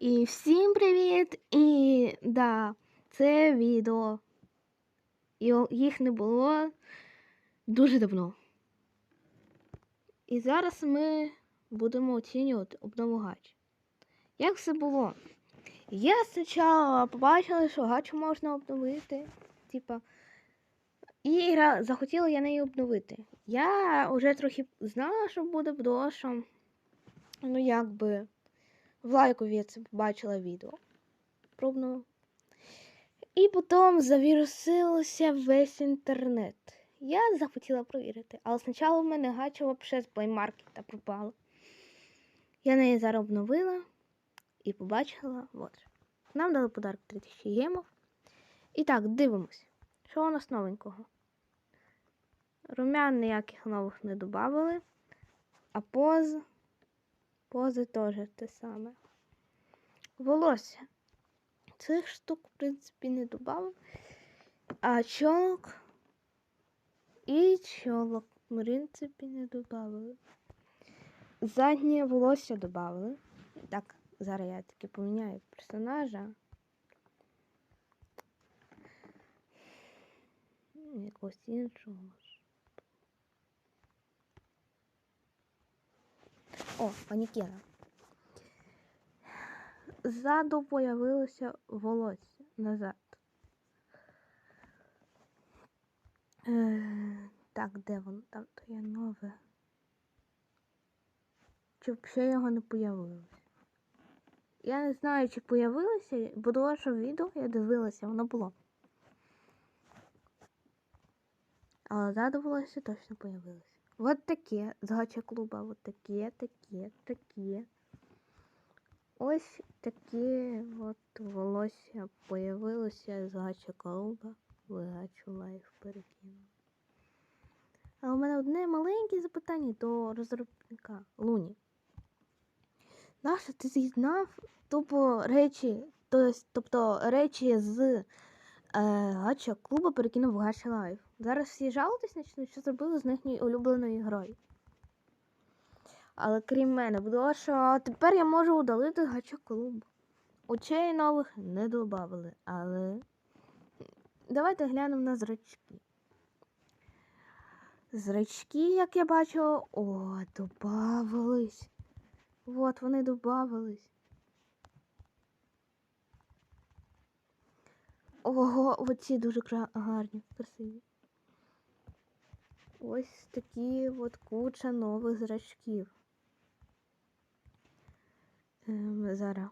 І всім привіт! І да, це відео. Їх не було дуже давно. І зараз ми будемо оцінювати обнову гач. Як все було? Я спочатку побачила, що гачу можна обновити. Типа. І захотіла я неї обновити. Я вже трохи знала, що буде бдошом. Ну, якби. В лайкові я це побачила відео. Пробно. І потім завірусилося весь інтернет. Я захотіла провірити, але спочатку в мене гача вообще з плеймаркета пропала. Я неї зараз обновила і побачила. От. Нам дали подарок 3000 гемов. І так, дивимось. Що у нас новенького? Румян ніяких нових не додали. А поз. Пози теж те саме. Волосся. Цих штук, в принципі, не додав. А чолок і чолок, в принципі, не додали. Заднє волосся додали. Так, зараз я таки поміняю персонажа. Якогось іншого. О, манікена. Ззаду появилося волосся назад. Е, так, де воно? Там то є нове. Чи взагалі його не появилось? Я не знаю, чи появилося, бо до вашого відео я дивилася, воно було. Але ззаду волосся точно появилося. Вот таке з клуба, вот таке, таке, таке. Ось таке от волосся появилося з клуба. В гачу лайф перекинув. А у мене одне маленьке запитання до розробника Луні. Нащо ти з'єднав тупо речі, тобто, тобто речі з е, гача клуба перекинув в гача лайф? Зараз всі жалуватись почнуть, що зробили з їхньою улюбленою грою. Але крім мене, було, що тепер я можу удалити гача клуб. Очей нових не додавали, але давайте глянемо на зрачки. Зрачки, як я бачу, о, додавались. От вони додавались. Ого, оці дуже гарні, красиві. Ось такі от куча нових зрачків. Ем, зараз.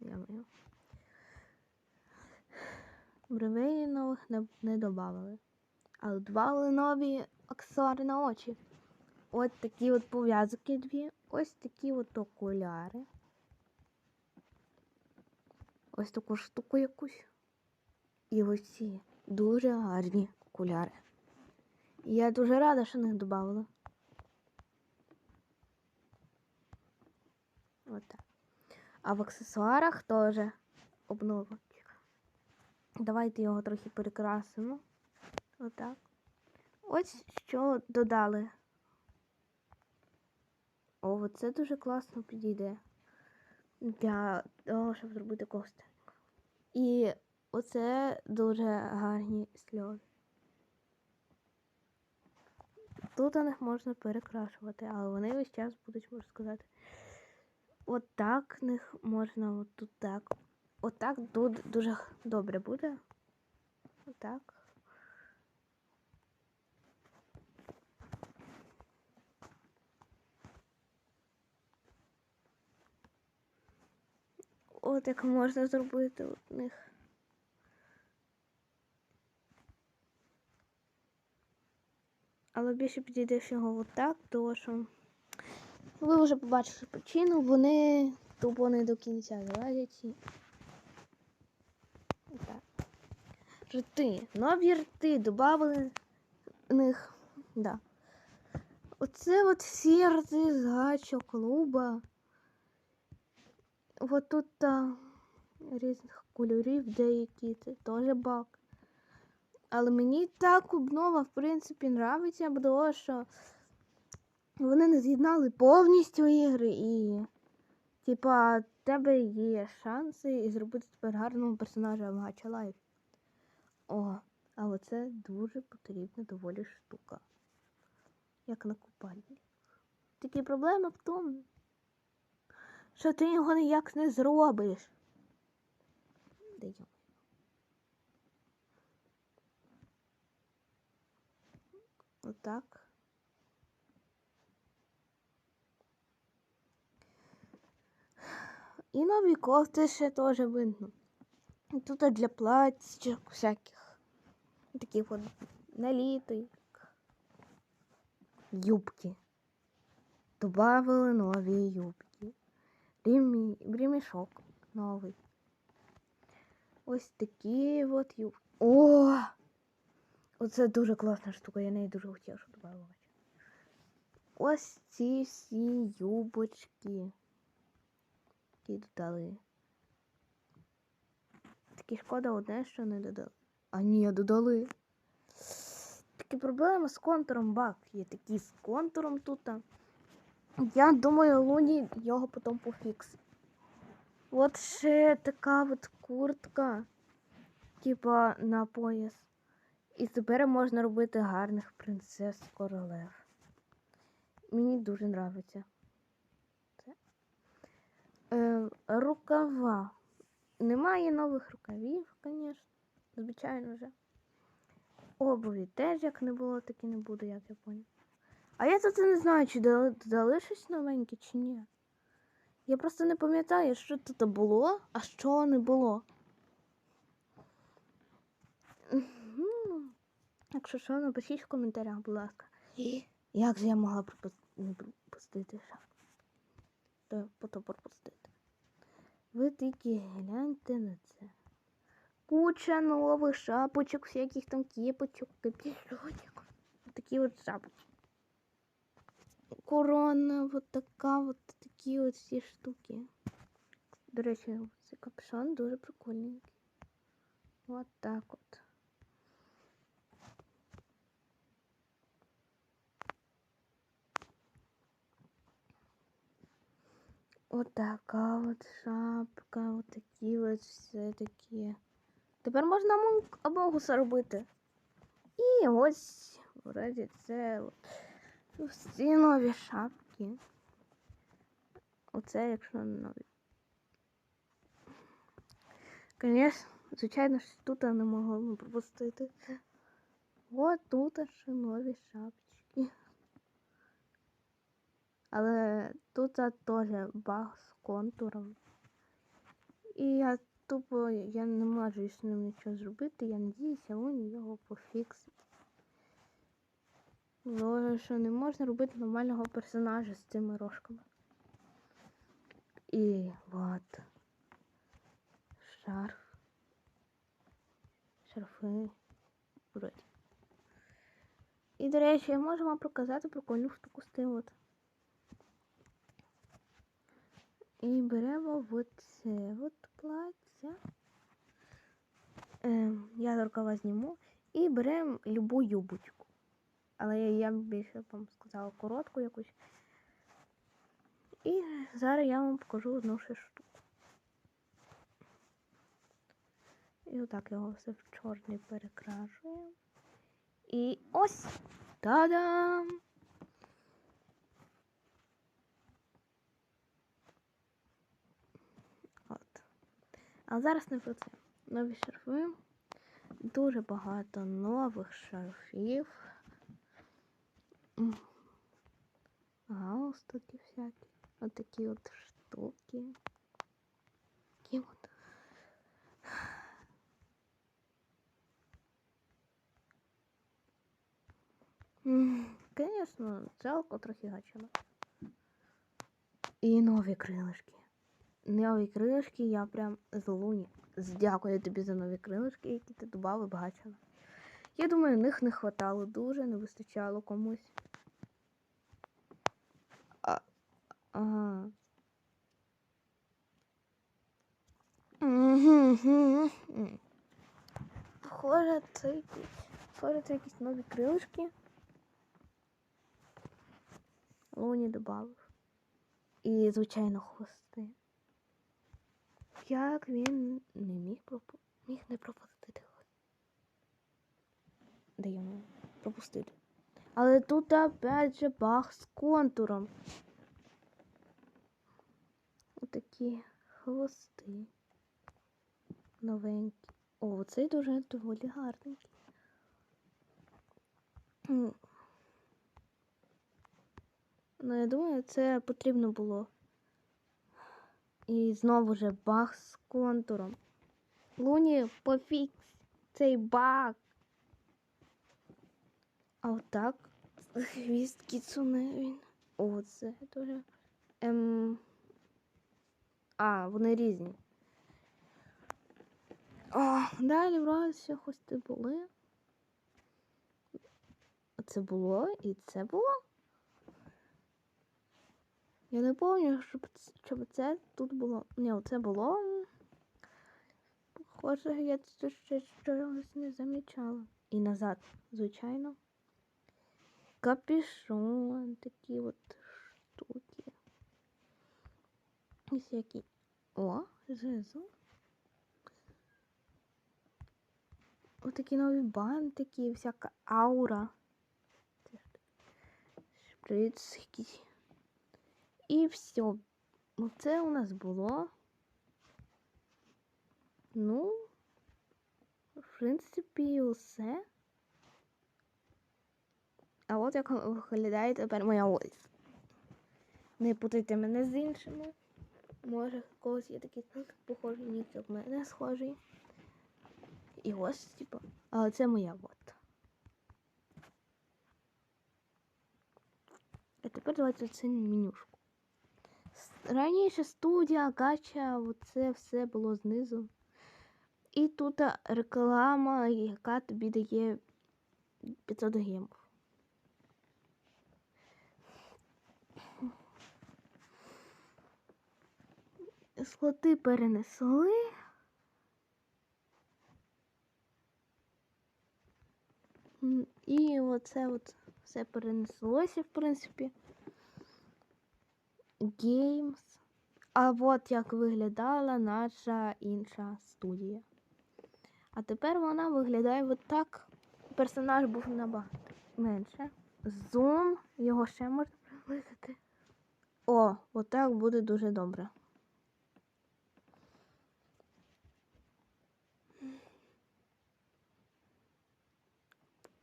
Я маю. Бровей нових не, не додавали. Але додавали нові аксесуари на очі. Ось такі от пов'язки дві. Ось такі от окуляри. Ось таку штуку якусь. І ось ці дуже гарні окуляри. Я дуже рада, що їх додали. Отак. А в аксесуарах теж обновочка. Давайте його трохи перекрасимо. Отак. Ось що додали. О, це дуже класно підійде. Для того, щоб зробити костик. І оце дуже гарні сльози. Тут у них можна перекрашувати, але вони весь час будуть, можна сказати. От так них можна, от тут так. От тут дуже добре буде. Отак. От як можна зробити у них. Але більше підійде всього отак, тому що ви вже побачили причину, вони тупо не до кінця залазять. Отак. Рти. Нові рти додали них. Да. Оце от всі рти з гачо клуба. От тут різних кольорів деякі, це теж баг. Але мені так обнова, в принципі, нравиться, бо що вони не з'єднали повністю ігри і. Типа, тебе є шанси і зробити тепер гарного персонажа в Гача Лайф. О, але це дуже потрібна доволі штука. Як на купальні. Тільки проблема в тому, що ти його ніяк не зробиш. Де Отак. І нові кофти ще теж видно. Тут для платьичок всяких. Таких от на літо. як Юбки. Добавили нові юбки. Ремі... Ремішок новий. Ось такі от юбки. О! Оце дуже класна штука, я неї дуже хотіла, щоб додавала. Ось ці всі юбочки. Які додали. Такі шкода одне, що не додали. А ні, додали. Такі проблеми з контуром баг. Є такі з контуром тут. Я думаю, Луні його потім пофіксить. От ще така от куртка. Типа на пояс. І тепер можна робити гарних принцес королев. Мені дуже подобається. Е, рукава. Немає нових рукавів, звісно. Звичайно вже. Обуві теж як не було, так і не буде, як я поняв. А я тут не знаю, чи дали, додали щось новеньке, чи ні. Я просто не пам'ятаю, що тут було, а що не було. Якщо що, напишіть в коментарях, будь ласка. І як же я могла пропустити? То потім пропустити. Ви тільки гляньте на це. Куча нових шапочок, всяких там кепочок, капюшонів. Такі от шапочки. Корона, вот така, вот такі от всі штуки. До речі, цей капюшон дуже прикольненький. От так от. От така от шапка, от такі от все такі. Тепер можна Амонгуса робити. І ось вроді це от. Всі нові шапки. Оце якщо нові. Звісно, звичайно, що тут не могла пропустити. От тут ще нові шапочки. Але тут теж баг з контуром. І я тупо я не можу з ним нічого зробити. Я надіюся, він його пофіксить. Ну, що не можна робити нормального персонажа з цими рожками. І от. Шарф. Шарфи. Вроді. І, до речі, я можу вам показати прикольну штуку з тим от. І беремо от це от плаття. Ем, я рукава зніму. І беремо любу юбочку. Але я, більше вам сказала коротку якусь. І зараз я вам покажу одну ще штуку. І отак його все в чорний перекрашуємо. І ось! Та-дам! А зараз не про це. Нові шарфи. Дуже багато нових шарфів. Галстуки всякі. От такі от штуки. Такі от. Звісно, жалко трохи гачила. І нові крилишки. Нові крилишки я прям з луні. Дякую тобі за нові крилишки, які ти додав бачила. Я думаю, них не хватало дуже, не вистачало комусь. А, ага. Похоже, це якісь, похоже, це якісь нові крилишки. Луні додав. І, звичайно, хвости. Як він не міг пропу... міг не пропустити. Де йому пропустити. Але тут опять же баг з контуром. Отакі хвости. Новенькі. О, цей дуже доволі гарненький. Ну, я думаю, це потрібно було. І знову же баг з контуром. Луні, пофікс цей баг. А отак. Хвіст кіцуне він. О, це дуже. Ем... А, вони різні. О, далі вроді ще хвости були. Це було і це було. Я не пам'ятаю, щоб, щоб це тут було. Ні, це було. Похоже, я тут ще щось не замічала. І назад, звичайно. Капюшон, такі от штуки. І всякі. О, знизу. Отакі нові бантики, всяка аура. Шприц якийсь. І все. Оце у нас було. Ну, в принципі, усе. А от як виглядає тепер моя ось. Не путайте мене з іншими. Може, когось є такий похожий як в мене схожий. І ось, типу. Але це моя от. А тепер давайте оцінимо менюшку. Раніше студія, гача, оце все було знизу. І тут реклама, яка тобі дає 500 гемів. Слоти перенесли. І оце от все перенеслося, в принципі. Games. А от як виглядала наша інша студія. А тепер вона виглядає от так. Персонаж був набагато менше. Зум, його ще можна приблизити. О, отак буде дуже добре.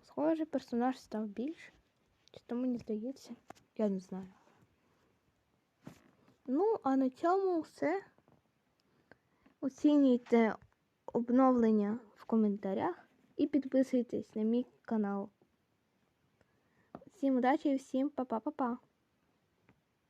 Схоже, персонаж став більше. Чи то мені здається? Я не знаю. Ну, а на цьому все. Оцінюйте обновлення в коментарях і підписуйтесь на мій канал. Всім удачі і всім па-па-па-па!